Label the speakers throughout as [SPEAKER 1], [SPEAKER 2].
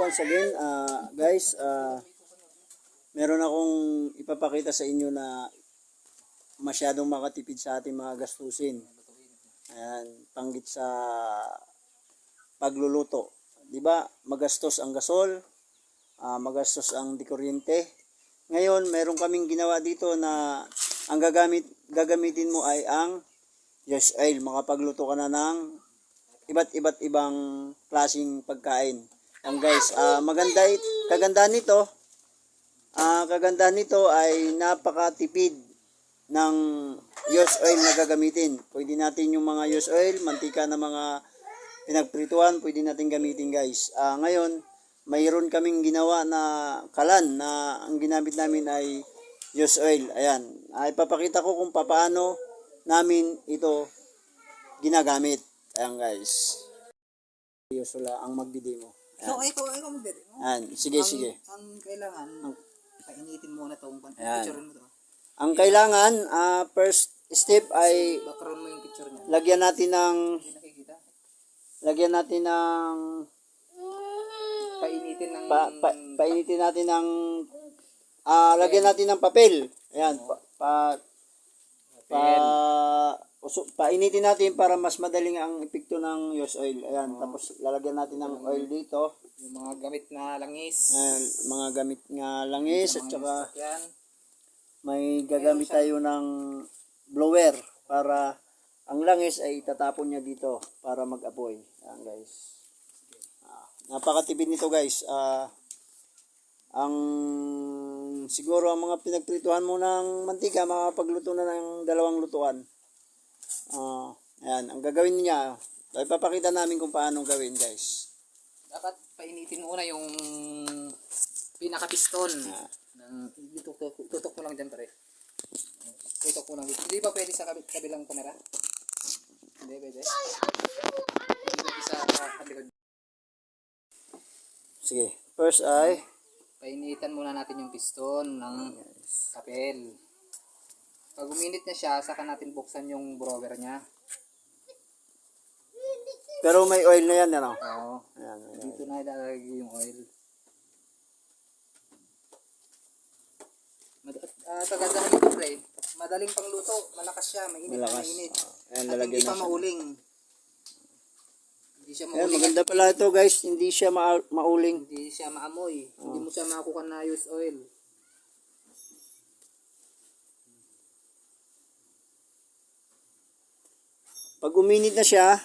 [SPEAKER 1] Once again, ah, guys, ah, meron akong ipapakita sa inyo na masyadong makatipid sa ating mga gastusin. Ayan, panggit sa pagluluto. 'Di ba? Magastos ang gasol, ah, magastos ang dikuryente. Ngayon, meron kaming ginawa dito na ang gagamit gagamitin mo ay ang yes oil. Makapagluto ka na ng iba't iba't ibang klasing pagkain. Ang guys, ah, maganda it, kaganda nito. Ah, kaganda nito ay napakatipid ng used oil na gagamitin. Pwede natin yung mga used oil, mantika na mga pinagprituan, pwede natin gamitin guys. Ah, ngayon, mayroon kaming ginawa na kalan na ang ginamit namin ay used oil. Ayan, ay papakita ko kung paano namin ito ginagamit. Ayan guys. Usually ang magdidemo.
[SPEAKER 2] So, ikaw, ikaw mo, Dede.
[SPEAKER 1] Ayan, sige, sige.
[SPEAKER 2] Ang kailangan, painitin muna itong
[SPEAKER 1] Ayan.
[SPEAKER 2] picture mo to.
[SPEAKER 1] Ang kailangan, ah, first step ay
[SPEAKER 2] Background mo yung picture niya.
[SPEAKER 1] lagyan natin ng lagyan natin ng
[SPEAKER 2] Painitin ng...
[SPEAKER 1] pa, pa, painitin natin ng ah lagyan natin ng papel. Ayan, pa, pa, pa uso, painitin natin para mas madaling ang epekto ng used oil. Ayan, tapos lalagyan natin ng oil dito.
[SPEAKER 2] yung mga gamit na langis.
[SPEAKER 1] Ayan, mga gamit nga langis at saka
[SPEAKER 2] Yan.
[SPEAKER 1] may gagamit tayo ng blower para ang langis ay itatapon niya dito para mag-apoy. Ayan guys. Ah, napakatipid nito guys. Ah, ang siguro ang mga pinagprituhan mo ng mantika makapagluto na ng dalawang lutuan. Ah, ayan, ang gagawin niya, ay papakita namin kung paano gawin guys.
[SPEAKER 2] Dapat painitin muna yung pinaka-piston.
[SPEAKER 1] Ah.
[SPEAKER 2] Ng, tutok, tutok mo lang dyan, pare. Tutok mo lang dito. Hindi ba pwede sa kabi- kabilang kamera? Hindi, pwede. Hindi sa kabilang.
[SPEAKER 1] Sige, first ay
[SPEAKER 2] Painitan muna natin yung piston ng kapel. Pag uminit na siya, saka natin buksan yung blower niya.
[SPEAKER 1] pero may oil na yan, ano?
[SPEAKER 2] Oo.
[SPEAKER 1] Ayan, ayan.
[SPEAKER 2] Dito na ilalagay yung oil. Mad- ah, kagandahan nito pre, madaling pangluto, malakas siya, mainit na
[SPEAKER 1] Malakas.
[SPEAKER 2] mainit.
[SPEAKER 1] Ayan,
[SPEAKER 2] At hindi
[SPEAKER 1] na
[SPEAKER 2] pa
[SPEAKER 1] siya.
[SPEAKER 2] mauling. Hindi siya
[SPEAKER 1] Ayan,
[SPEAKER 2] mauling.
[SPEAKER 1] maganda pala ito guys, hindi siya ma- mauling.
[SPEAKER 2] Hindi siya maamoy. Hindi mo siya makakuha na use oil.
[SPEAKER 1] Pag uminit na siya,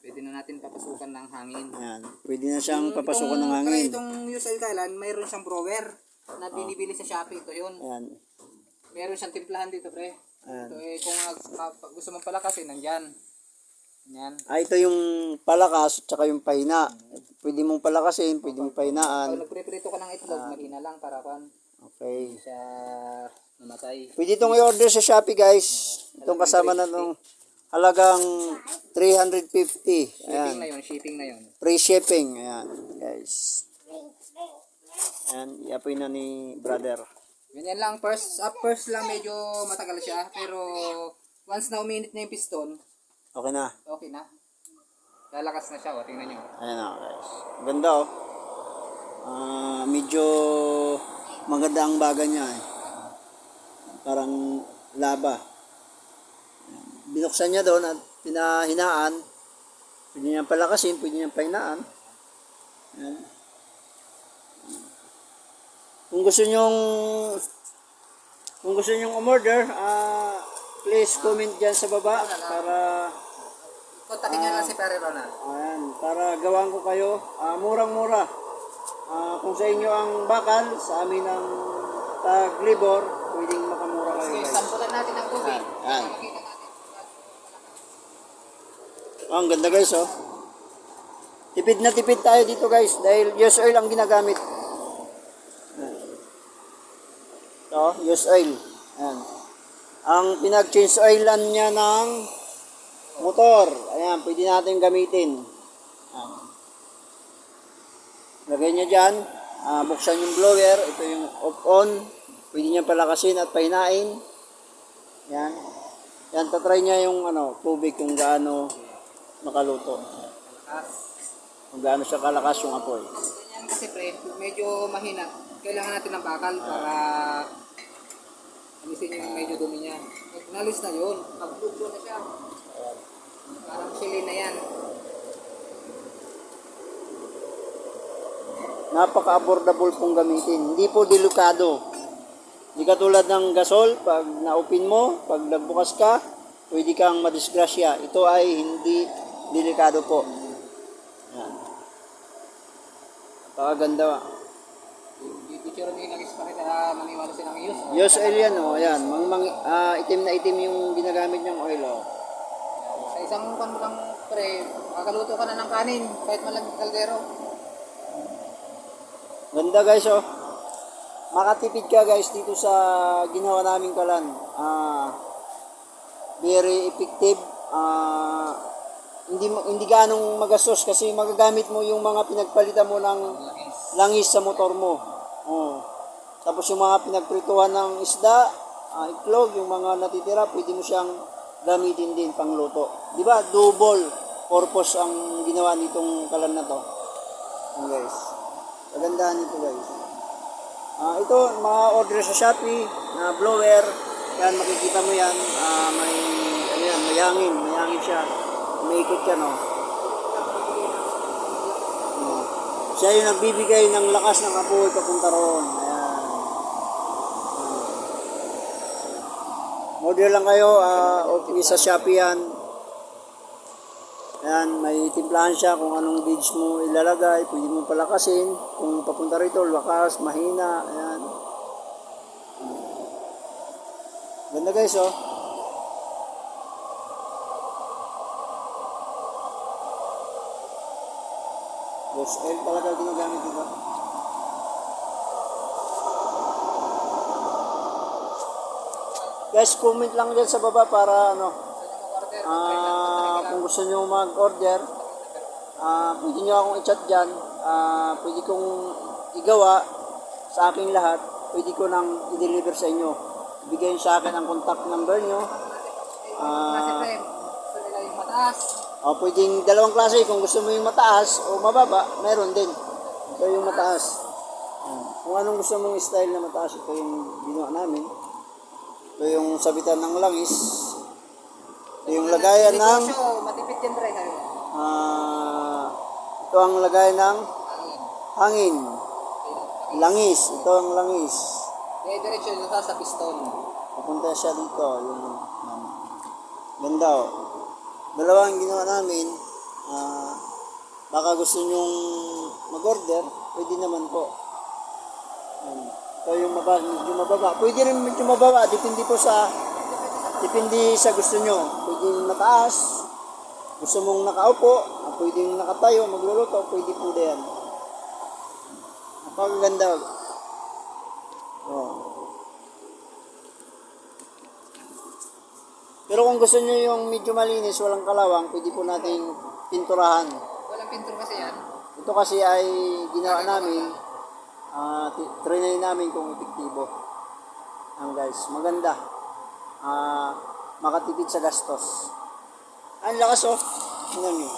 [SPEAKER 2] Pwede na natin papasukan ng hangin.
[SPEAKER 1] ayan, pwede na siyang
[SPEAKER 2] Yung
[SPEAKER 1] papasukan ng
[SPEAKER 2] itong-
[SPEAKER 1] hangin.
[SPEAKER 2] pre, Itong use oil kailan, mayroon siyang blower na binibili sa Shopee. Ito yun.
[SPEAKER 1] Ayan,
[SPEAKER 2] Meron siyang timplahan dito, pre.
[SPEAKER 1] ayan.
[SPEAKER 2] Ito eh, kung pa- gusto mong palakasin, nandyan. Yan.
[SPEAKER 1] Ah, ito yung palakas at saka yung pahina. Pwede mong palakasin, pwede mong
[SPEAKER 2] Pag
[SPEAKER 1] pahinaan.
[SPEAKER 2] nagpreprito ka ng itlog, mahina lang para kan
[SPEAKER 1] Okay.
[SPEAKER 2] siya namatay.
[SPEAKER 1] Pwede itong i-order sa Shopee guys. Itong kasama na itong halagang 350.
[SPEAKER 2] Shipping
[SPEAKER 1] Ayan.
[SPEAKER 2] na yun, shipping na yun.
[SPEAKER 1] Free shipping. Ayan, guys. Ayan, iapoy na ni brother.
[SPEAKER 2] Ganyan lang, first, up first lang medyo matagal siya, pero once na uminit na yung piston,
[SPEAKER 1] Okay na.
[SPEAKER 2] okay na. Lalakas na siya, o, tingnan nyo.
[SPEAKER 1] Ayan na guys. Ganda oh. Ah, medyo maganda ang baga niya eh. Parang laba. Binuksan niya doon at pinahinaan. Pwede niyang palakasin, pwede niyang pahinaan. Ayan. Kung gusto niyong kung gusto niyong umorder, ah please comment dyan sa baba para
[SPEAKER 2] Kontakin nyo lang si Pare Ronald.
[SPEAKER 1] Ayan, para gawaan ko kayo, ah, murang-mura. Ah, kung sa inyo ang bakal, sa amin ang taglibor, pwedeng makamura kayo
[SPEAKER 2] Okay, sampulan natin ng tubig.
[SPEAKER 1] Ayan.
[SPEAKER 2] Natin.
[SPEAKER 1] Oh, ang ganda guys, oh. Tipid na tipid tayo dito guys, dahil used oil ang ginagamit. Ayan. Ito, used oil. Ayan. Ang pinag-change oilan niya ng motor. Ayan, pwede natin gamitin. Ayan. Lagay niya dyan. Ah, buksan yung blower. Ito yung off-on. Pwede niya palakasin at pahinain. Yan. Yan, tatry niya yung ano, tubig kung gaano makaluto. Kung gaano siya kalakas yung apoy.
[SPEAKER 2] ganyan kasi pre, medyo mahina. Kailangan natin ng bakal para alisin yung medyo dumi niya. Pag nalis na yun, pag-blue na siya. Parang sili na yan.
[SPEAKER 1] Napaka-affordable pong gamitin. Hindi po delikado. Hindi katulad ng gasol, pag naupin mo, pag nagbukas ka, pwede kang madisgrasya. Ito ay hindi delikado po. Yan. Napakaganda.
[SPEAKER 2] Picture ni Nagis pa kita maniwala silang use.
[SPEAKER 1] Yos oil yan, oh. Ayan. Mang, mang, ah, itim na itim yung ginagamit niyang oil, oh.
[SPEAKER 2] Sa isang pan lang pre, makakaluto ka na ng kanin kahit malaging kaldero.
[SPEAKER 1] Ganda guys, oh. Makatipid ka guys dito sa ginawa naming kalan. Ah, very effective. Ah, hindi hindi ganong magastos kasi magagamit mo yung mga pinagpalitan mo ng langis sa motor mo. Oh. Tapos yung mga pinagprituhan ng isda, ah, iklog, yung mga natitira, pwede mo siyang gamitin din pangluto. Di ba? Double purpose ang ginawa nitong kalan na to. Yan guys. Kagandahan nito guys. Ah, ito, mga order sa Shopee na blower. Yan, makikita mo yan. Ah, may, ano yan, may hangin. May hangin siya. May ikot yan, oh. Hmm. Siya yung nagbibigay ng lakas ng apoy papunta roon. Ayan. Order lang kayo, ah, okay sa Shopee yan. Ayan, may timplahan siya kung anong gauge mo ilalagay. Pwede mo palakasin. Kung papunta rito, lakas, mahina. Ayan. Ganda guys, oh. Ghost oil talaga ginagamit dito. Guys, comment lang dyan sa baba para ano, Ah, kung gusto nyo mag-order, ah, pwede nyo akong i-chat dyan. Ah, pwede kong igawa sa aking lahat. Pwede ko nang i-deliver sa inyo. Ibigay nyo sa akin ang contact number nyo.
[SPEAKER 2] Kasi Mataas.
[SPEAKER 1] o pwedeng dalawang klase. Kung gusto mo yung mataas o mababa, meron din. Ito yung mataas. Kung anong gusto mong style na mataas, ito yung ginawa namin. Ito yung sabitan ng langis. Ito yung lagayan ng...
[SPEAKER 2] Matipid yan pre.
[SPEAKER 1] Ah, ito ang lagay ng hangin. Langis. Ito ang langis.
[SPEAKER 2] Kaya diretso dito sa piston.
[SPEAKER 1] Papunta siya dito. Yung. Ganda oh. Dalawa ang ginawa namin. Ah, baka gusto nyong mag-order, pwede naman po. Yan. Ito yung mababa, medyo mababa. Pwede rin medyo mababa. Depende po sa depende sa gusto nyo. Pwede mataas. Gusto mong nakaupo, pwedeng nakatayo, magluluto, pwede po yan. Napakaganda. Pero kung gusto nyo yung medyo malinis, walang kalawang, pwede po nating pinturahan.
[SPEAKER 2] Walang pintura kasi yan.
[SPEAKER 1] Ito kasi ay ginawa namin, uh, trinay namin kung epektibo. Ang guys, maganda. Ah, makatipid sa gastos. Ang lakas oh. Tingnan nyo.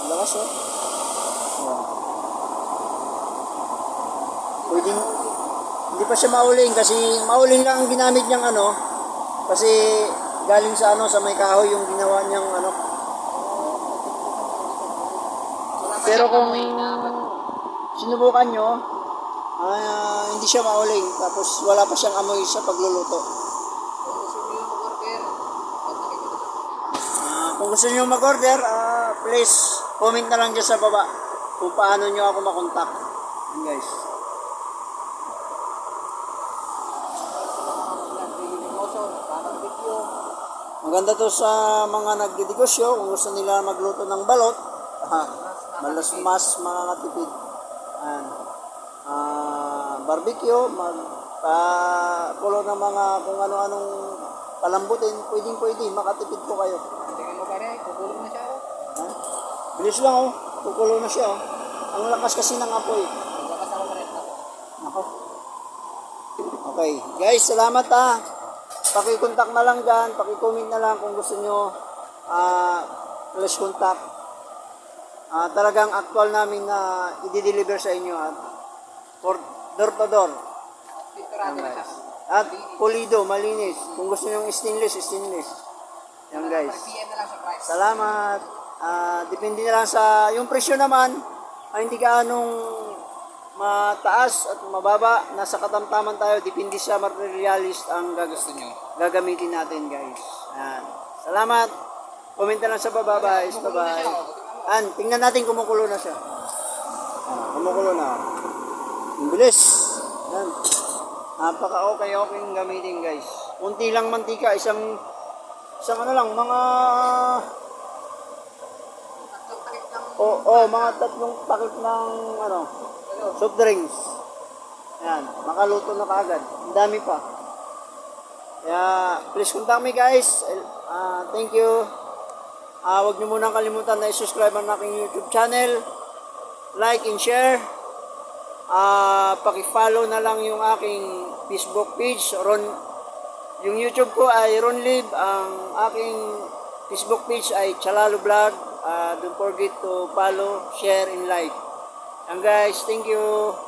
[SPEAKER 1] Ang lakas oh. Oh. Pwedeng, hindi pa siya mauling kasi mauling lang ang ginamit niyang ano. Kasi galing sa ano, sa may kahoy yung ginawa niyang ano. Pero kung sinubukan nyo, ah, hindi siya mauling. Tapos wala pa siyang amoy sa pagluluto.
[SPEAKER 2] Kung gusto niyo mag-order.
[SPEAKER 1] Ah, kung gusto nyo mag-order, ah, please comment na lang dyan sa baba kung paano nyo ako makontak. Yan guys.
[SPEAKER 2] Yan, daily negosyo, barbecue.
[SPEAKER 1] Maganda to sa mga nagdidegosyo kung gusto nila magluto ng balot. Ah, malas mas makakatipid. Ayan. Ah, barbecue, mag kulo ng mga kung ano-anong palambutin, pwedeng pwede, makatipid po kayo.
[SPEAKER 2] Tingnan mo pare, kukulong na siya oh.
[SPEAKER 1] Ha? Bilis lang oh. Kukulo na siya oh. Ang lakas kasi ng apoy.
[SPEAKER 2] Lakas ako pare.
[SPEAKER 1] Ako. Okay. Guys, salamat ha. Paki-contact na lang dyan. Paki-comment na lang kung gusto nyo. Ah, please contact. Ah, talagang actual namin na i-deliver sa inyo at For door to door.
[SPEAKER 2] Na siya.
[SPEAKER 1] At pulido, malinis. Kung gusto nyo stainless, stainless. Yan guys. Salamat. Ah, depende na lang sa yung presyo naman ay hindi gaanong mataas at mababa. Nasa katamtaman tayo. Depende sa materialist ang gagas
[SPEAKER 2] Gusto nyo.
[SPEAKER 1] gagamitin natin guys. Yan. Salamat. Comment na lang sa baba guys. Bye-bye. An, tingnan natin kumukulo na siya. Kumukulo na. Ang bilis. Yan. Napaka okay okay yung gamitin guys. Unti lang mantika, isang isang ano lang, mga oh, oh, mga tatlong pakit ng ano, soft drinks. Yan, makaluto na kaagad. Ang dami pa. Kaya, please contact me guys. Ah, thank you. Ah, wag niyo munang kalimutan na i-subscribe ang aking YouTube channel. Like and share. Ah, paki-follow na lang yung aking Facebook page. Ron, yung YouTube ko ay Ron Lib. Ang aking Facebook page ay Chalalo Vlog. Ah, don't forget to follow, share, and like. And guys, thank you.